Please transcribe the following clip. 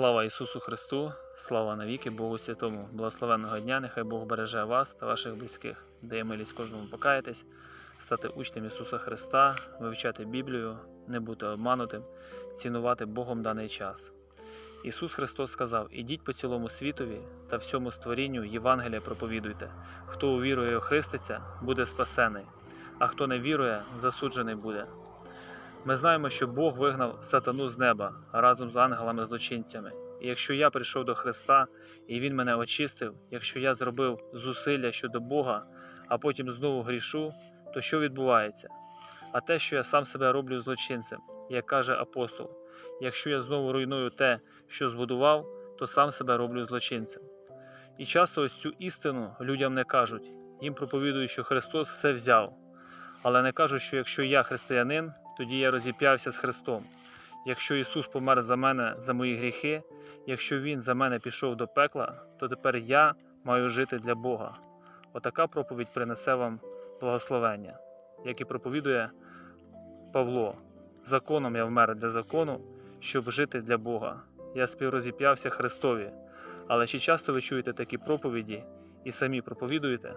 Слава Ісусу Христу, слава навіки Богу Святому, благословенного дня, нехай Бог береже вас та ваших близьких, дає милість кожному покаятись, стати учнем Ісуса Христа, вивчати Біблію, не бути обманутим, цінувати Богом даний час. Ісус Христос сказав: Ідіть по цілому світові та всьому створінню Євангелія проповідуйте. Хто увірує і охриститься, буде спасений, а хто не вірує, засуджений буде. Ми знаємо, що Бог вигнав сатану з неба разом з ангелами-злочинцями. І якщо я прийшов до Христа і Він мене очистив, якщо я зробив зусилля щодо Бога, а потім знову грішу, то що відбувається? А те, що я сам себе роблю злочинцем, як каже апостол, якщо я знову руйную те, що збудував, то сам себе роблю злочинцем. І часто ось цю істину людям не кажуть, їм проповідують, що Христос все взяв, але не кажуть, що якщо я християнин, тоді я розіп'явся з Христом. Якщо Ісус помер за мене за мої гріхи, якщо Він за мене пішов до пекла, то тепер я маю жити для Бога. Отака проповідь принесе вам благословення, як і проповідує Павло. Законом я вмер для закону, щоб жити для Бога. Я співрозіп'явся Христові. Але чи часто ви чуєте такі проповіді і самі проповідуєте?